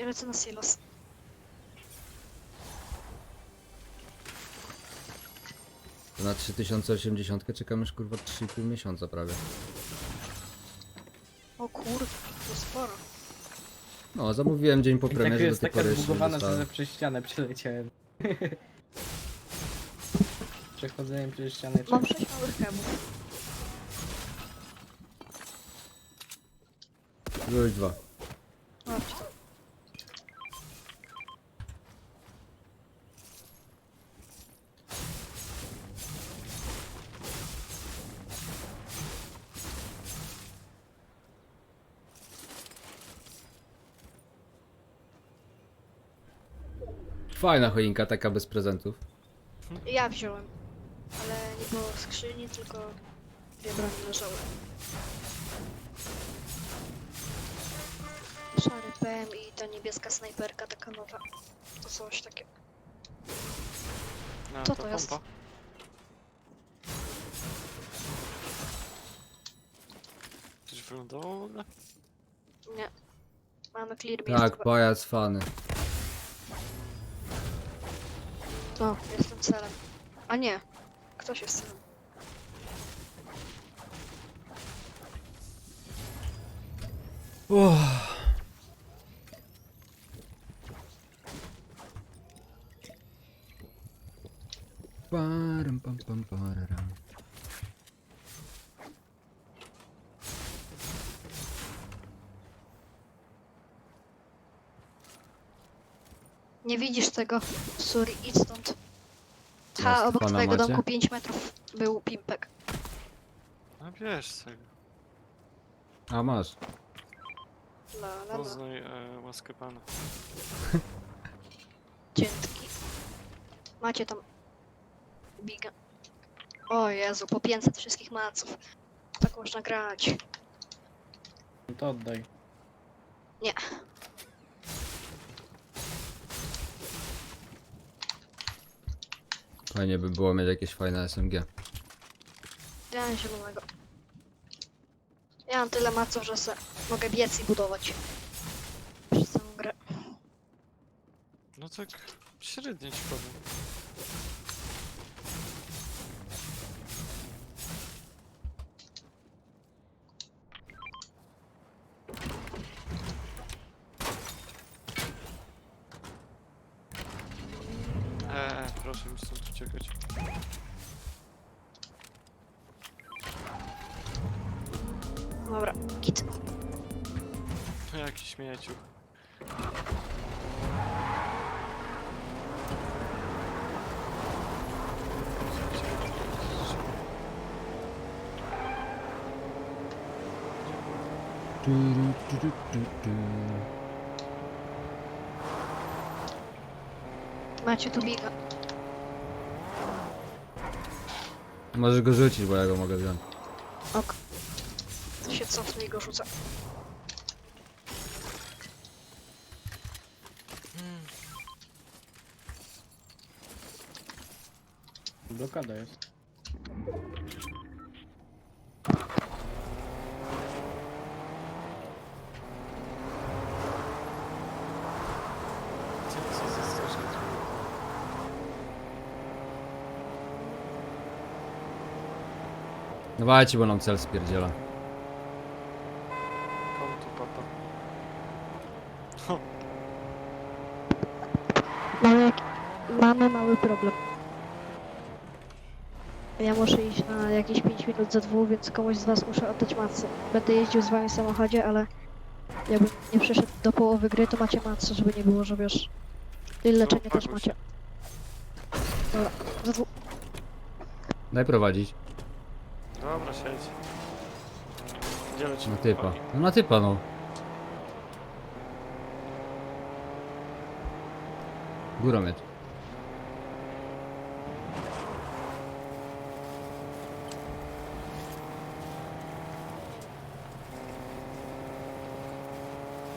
Ja lecę na silos. To na 3080 czekamy już kurwa 3,5 miesiąca prawie. O kurde, to sporo. No, zamówiłem dzień po I tak premierze, do jest tej taka pory jeszcze nie zbugowana, że dostałem. ze przez ścianę przeleciałem. Przechodzeniem przez ścianę. Mam Mam... 6 małych. Były dwa. Fajna choinka, taka bez prezentów. Ja wziąłem. Ale nie było w skrzyni, tylko dwie broni leżały. Szary PM i ta niebieska snajperka, taka nowa. To coś takie. No, Co to jest? pompa. Coś wylądowało w ogóle? Nie. Mamy clear. Tak, pajac fany. O, jestem celem. A nie. Ktoś jest celem. Uff. Nie widzisz tego? Sorry, idź stąd. Co, Ha, obok pana twojego macie? domku 5 metrów był pimpek. A wiesz z tego. A masz. La, la, la. Poznaj e, łaskę pana. Dzięki. Macie tam biga. O Jezu, po 500 wszystkich maców. Tak można grać. To oddaj. Nie. Fajnie by było mieć jakieś fajne SMG. Ja mam zielonego. Ja mam tyle maców, że se mogę biec i budować. Przez całą grę. No tak średnio ci powiem. Eee, proszę mi stąd uciekać. Dobra, git. To jakiś śmieciu. Turu, turu, turu, turu. Macie tu biga. Możesz go rzucić, bo ja go mogę wziąć. Ok. To się cofnę i go rzucę. Blokada jest. Co co straszne Dawajcie, bo nam cel spierdziela. Kom tu papa. Mamy, jak... Mamy mały problem. Ja muszę iść na jakieś 5 minut za dwóch, więc komuś z was muszę oddać macę. Będę jeździł z wami w samochodzie, ale jakbym nie przyszedł do połowy gry, to macie macę, żeby nie było, że wiesz... I leczenie też macie. Dobra, za dwóch. Daj prowadzić. Dobra, siedź. Gdzie lecimy? Na typa. No na typa, no. Górą jedź.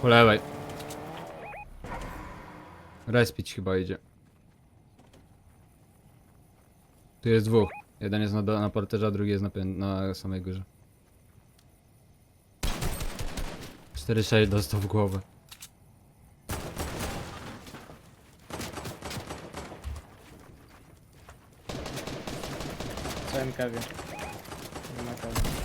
Po lewej. Respić chyba idzie. Tu jest dwóch. Jeden jest na, na parterze, a drugi jest na, na samej górze. 4-6 dostał w głowę. Co MKW? Nie ma kawy.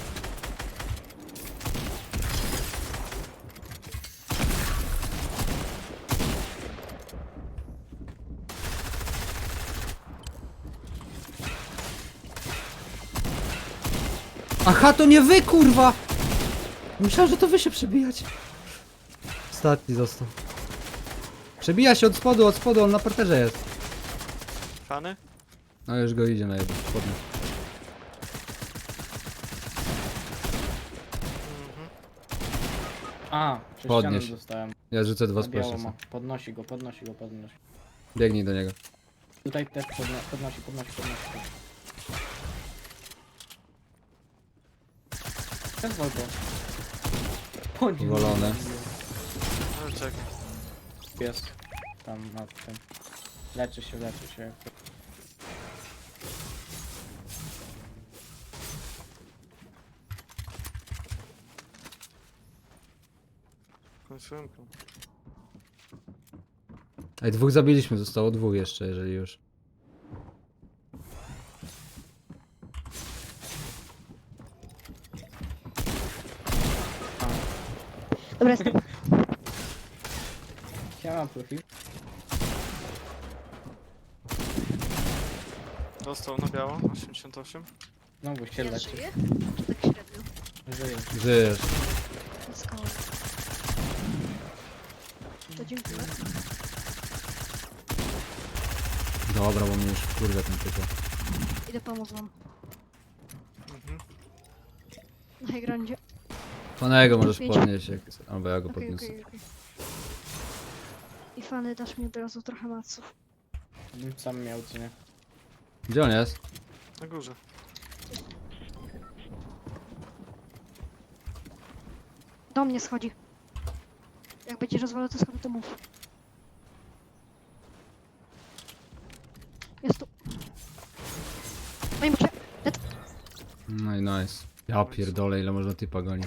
Aha, to nie wy, kurwa! Myślałem, że to wy się przebijać. Ostatni został. Przebija się od spodu, od spodu, on na parterze jest. Fany? No już go idzie na jedno, spodnie. Mhm. A, przez Podnieś. dostałem. Ja rzucę dwa Na biało splashy. ma. Podnosi go, podnosi go, podnosi. Biegnij do niego. Tutaj też podno podnosi, podnosi, podnosi. Pozwól go. Ale czekaj. Jest. Tam na tym. Leczy się, leczy się. Kończyłem. Ej, dwóch zabiliśmy, zostało dwóch jeszcze, jeżeli już. Dobra, jestem. Siema, profil. Dostał na biało, 88. Znowu się Ja leczy. żyję? Czy tak średnio? Żyje. Żyjesz. Skoro. To dziękuję. Dobra, bo mnie już wkurwia ten typ. Idę pomóc wam. Mhm. Na high groundzie. Panego możesz Pięć. podnieść, jak... albo ja go Okej, podniosę. okej, okej. I fany, dasz mi od razu trochę maców. Bym sam miał, co nie? Gdzie on jest? Na górze. Do mnie schodzi. Jak będzie rozwalał te schody, to mów. Jest tu. No i muszę. No i nice. Ja pierdolę, ile można typa gonić.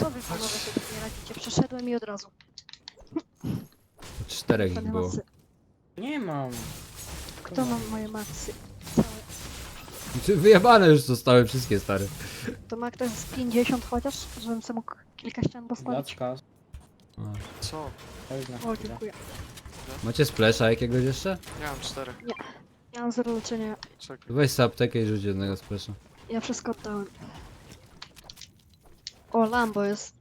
Co wy panowie sobie nie radzicie? Przeszedłem i od razu. Czterech ich było. macy. Nie mam. Kto ma moje macy? Całe. Czy Wyjebane już zostały wszystkie, stary. To ma ktoś z 50 chociaż, żebym sobie mógł kilka ścian postawić. A. Co? Chodź na O, chwilę. dziękuję. Macie splasha jakiegoś jeszcze? Ja mam cztery. Ja mam zero leczenia. Czekaj. Weź sobie aptekę i rzuć jednego splasha. Ja wszystko oddałem. O, Lambo jest.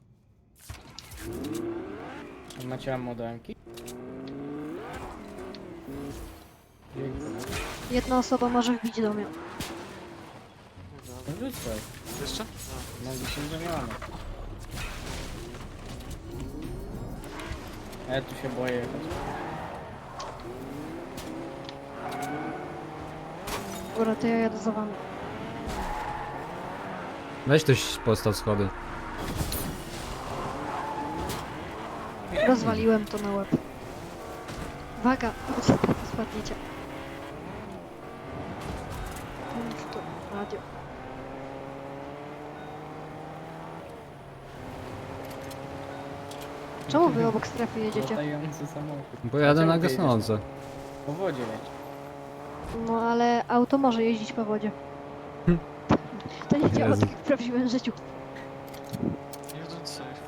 Macie modelki? Dziękuję. Jedna osoba może wbić do mnie. No rzucaj. Jeszcze? No że nie mamy. A ja tu się boję jechać. Dobra, to ja jadę za wami. Weź ktoś postaw schody. Rozwaliłem to na łeb. Uwaga, się teraz spadniecie. Mów to radio. Czemu wy obok strefy jedziecie? Latający samochód. Bo jadę na Czemu ty jedziesz? gasnące. Po wodzie jedź. No ale auto może jeździć po wodzie. Hm. To nie działa Jezu. tak jak w prawdziwym życiu. Jeden safe.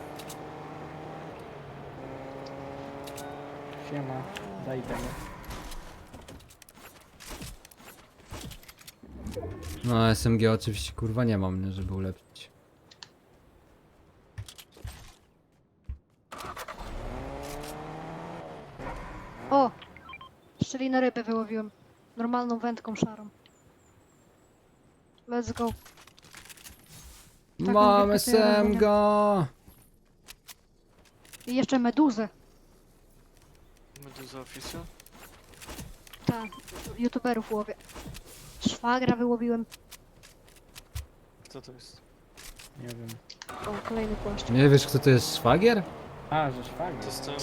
Daj tego. No SMG oczywiście kurwa nie mam, nie, żeby ulepszyć. O! Szczelinę ryby wyłowiłem. Normalną wędką szarą. Let's go. Taką Mam wielką SMG! I jeszcze meduzę. Meduza official. Ta, youtuberów łowię. Szwagra wyłowiłem. Kto to jest? Nie wiem. O, kolejny płaszcz. Nie wiesz kto to jest szwagier? A, że szwagier. To jest ten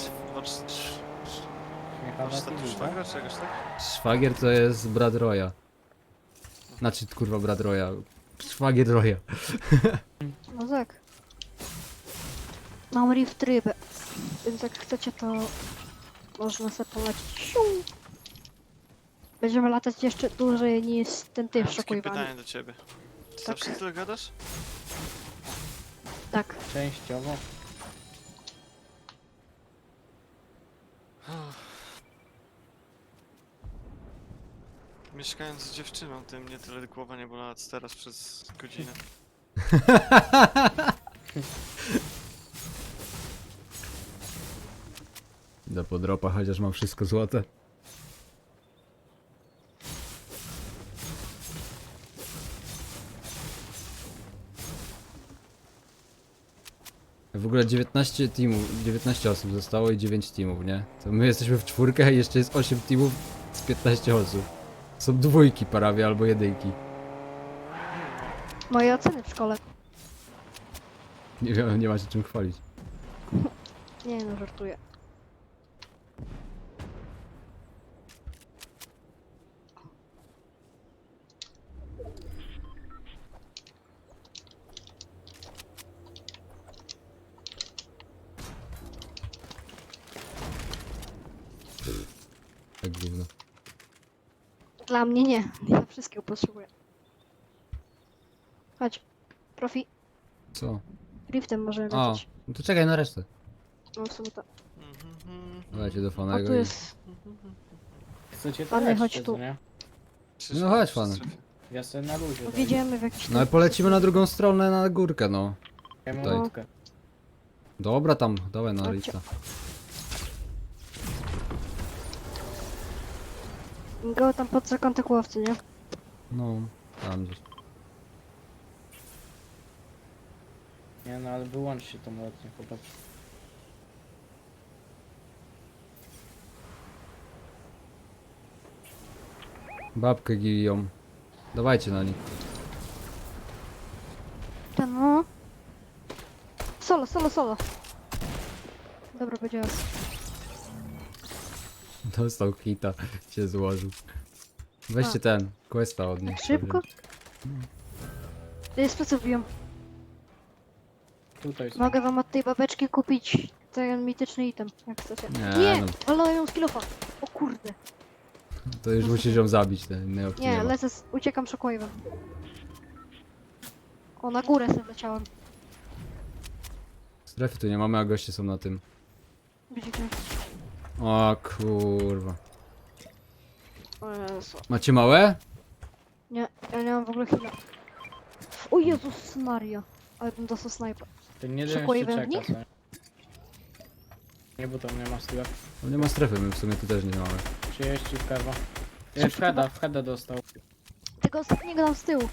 tydzień, szwagra czy czegoś tak? Szwagier to jest brat Roya. Znaczy kurwa brat Roya. Szwagier Roya. No tak. Mam rift rybę. Więc jak chcecie to można sobie polecić. Siu. Będziemy latać jeszcze dłużej niż ten typ takie szokujwany. pytanie do ciebie. Ty Tak. zawsze tyle gadasz? Tak. Częściowo. Mieszkając z dziewczyną, tym mnie tyle głowa nie bolała co teraz przez godzinę. Do podropa, chociaż mam wszystko złote. W ogóle 19 teamów, 19 osób zostało i 9 teamów, nie? To my jesteśmy w czwórkę i jeszcze jest 8 teamów z 15 osób. Są dwójki prawie albo jedynki. Moje oceny w szkole. Nie wiem, nie ma się czym chwalić. Nie no, żartuję. Tak gówno. Dla mnie nie. Ja wszystkiego potrzebuję. Chodź. Profi. Co? Riftem możemy A, lecieć. no to czekaj na resztę. No w sumie to. Dajcie do fanego tu i... jest... Chcecie to Panie, chodź tu. nie? Przecież No chodź, strefie. Ja sobie na luzie dojdę. Wjedziemy w jakiś... No ale polecimy na drugą stronę, na górkę, no. Ja mam tutaj. łódkę. Dobra tam, dawaj na Chodźcie. Rita. Go tam pod zakątek łowcy, nie? No, tam gdzieś. Nie no, ale wyłączcie tą lotnię, chłopaki. Babkę giją. Dawajcie na nich. Ten no. Solo, solo, solo. Dobra, będzie. Dostał hita, się złożył. Weźcie A. ten, questa od nich. Szybko? Jest plecy wbiją. Tutaj są. Mogę wam od tej babeczki kupić ten mityczny item, jak chcecie. Nie, Nie! no. Ale ją z kilofa. O kurde. To już musisz ją zabić, ten opcji nie, Nie, ma. lecę, z... uciekam shockwave'em. O, na górę sobie leciałem. Strefy tu nie mamy, a goście są na tym. Widzicie? O kurwa. O Jezu. Macie małe? Nie, ja nie mam w ogóle chwila. O Jezus Maria. Ale bym dostał snajpa. To nie wiem, Szokuje czeka, co nie? Nie, bo tam nie ma stref. No nie ma strefy, my w sumie tu też nie mamy. Przyjeźdźcie w prawo. Szybko. E, Freda, Freda dostał. Tego ostatniego tam z tyłu.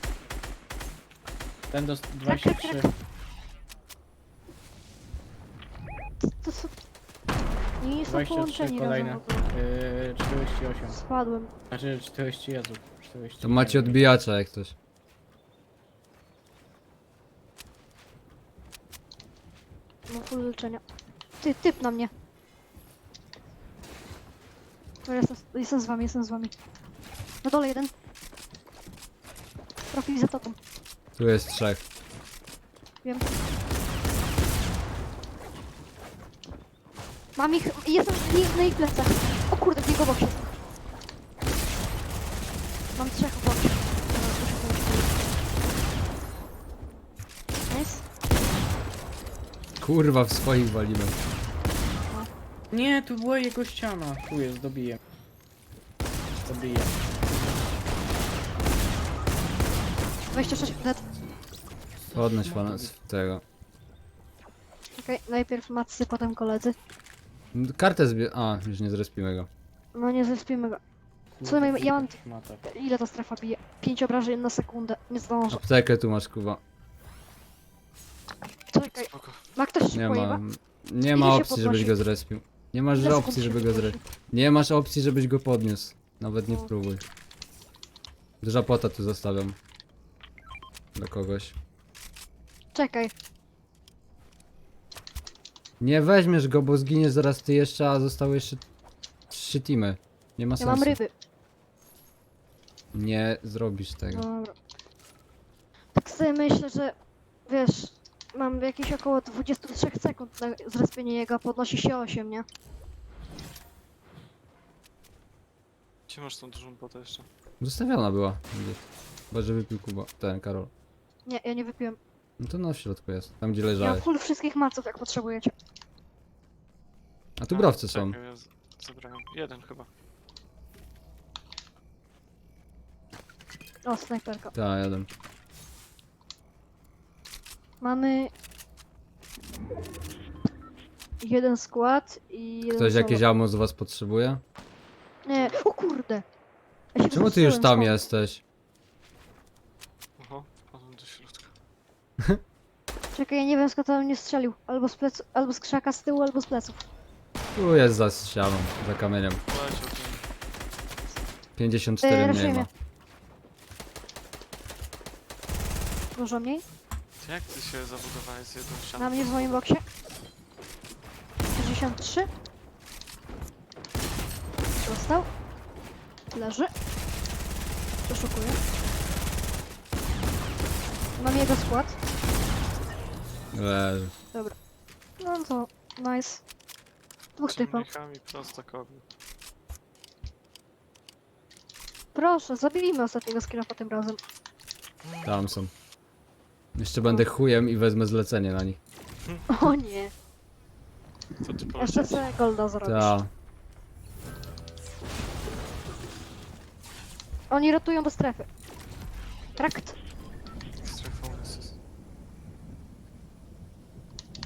Ten dostał Tak, tak, 23. tak. To, to są... Nie są 23 połączeni kolejne. razem w ogóle. Yy, 48. Spadłem. Znaczy 40 Jezu. 40. To macie odbijacza jak coś. No full leczenia. Ty, typ na mnie. Dobra, jestem, z wami, jestem z wami. Na dole jeden. Profil za tobą. Tu jest trzech. Wiem. Mam ich, jestem w- na ich plecach. O kurde, w jego boksie. Mam trzech w boksie. Dobra, słyszę kogoś. Nice. Kurwa, w swoich walimy. Nie, tu była jego ściana. Tu jest, dobiję. Dobiję. 26 dead. Podnoś pana z tego. Okej, najpierw macy, potem koledzy. Kartę zbie... A, już nie zrespimy go. No nie zespimy go. Co ja mam- Mata. Ile ta strefa bije? 5 obrażeń na sekundę. Nie zdążę. Aptekę tu masz, kuwa. Czekaj, Spoko. ma ktoś Nie ma... Nie ma Ile się opcji, żebyś podnosi? go zrespił. Nie masz Ile opcji, się żeby go zre... podnosi? Nie masz opcji, żebyś go podniósł. Nawet nie próbuj. Duża płata tu zostawiam. Do kogoś. Czekaj, Nie weźmiesz go, bo zginiesz zaraz ty jeszcze, a zostały jeszcze trzy teamy. Nie ma ja sensu. mam ryby. Nie zrobisz tego. Dobra. Tak sobie myślę, że wiesz, mam jakieś około 23 sekund na zrespienie jego, a podnosi się 8, nie? Gdzie masz tą dużą potę jeszcze? Zostawiona była. gdzieś. Chyba, że wypił Kuba. Ten, Karol. Nie, ja nie wypiłem. No to na środku jest. Tam, gdzie Ja mam leżałeś. full wszystkich maców, jak potrzebujecie. A tu browce są. Czekaj, ja z- zabrałem. Jeden chyba. O, snajperka. Tak, jeden. Mamy... Jeden skład i jeden Ktoś solo. jakieś ammo z was potrzebuje? Nie, o kurde! Ja się Czemu ty już tam stąd. jesteś? Oho, wpadłem do środka. Czekaj, ja nie wiem skąd on mnie strzelił. Albo z plecu, albo z krzaka z tyłu, albo z pleców. Tu jest za ścianą, za kamieniem. Poleciał ten. 54 Eee, mniej ma. mnie. Dużo mniej. Ty Jak ty się zabudowałeś z jedną ścianą? Na mnie w moim boksie. 63. Dostał. Leży. Przeszukuję. Mam jego skład. Leży. No to nice. Dwóch. Ciemnikami prostokowi. Proszę, zabijmy ostatniego skillofa tym razem. Tam są. Jeszcze będę chujem i wezmę zlecenie na nich. O nie. Co ty Jeszcze poleciałeś? sobie golda zrobisz. Ta. Oni rotują do strefy. Trakt. Strefą jest.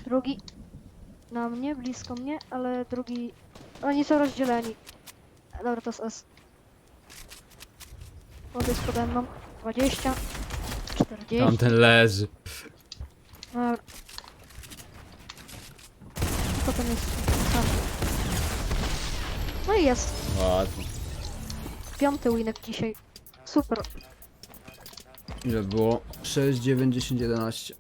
Drugi na mnie, blisko mnie, ale drugi... Oni są rozdzieleni. Dobra, to jest S. Młody jest pode mną. 20. 40. Tamten leży. Dobra. Potem jest... ostatni. No i jest. Ładnie. Piąty winek dzisiaj. Super. Ile było? 6, 9, 10, 11.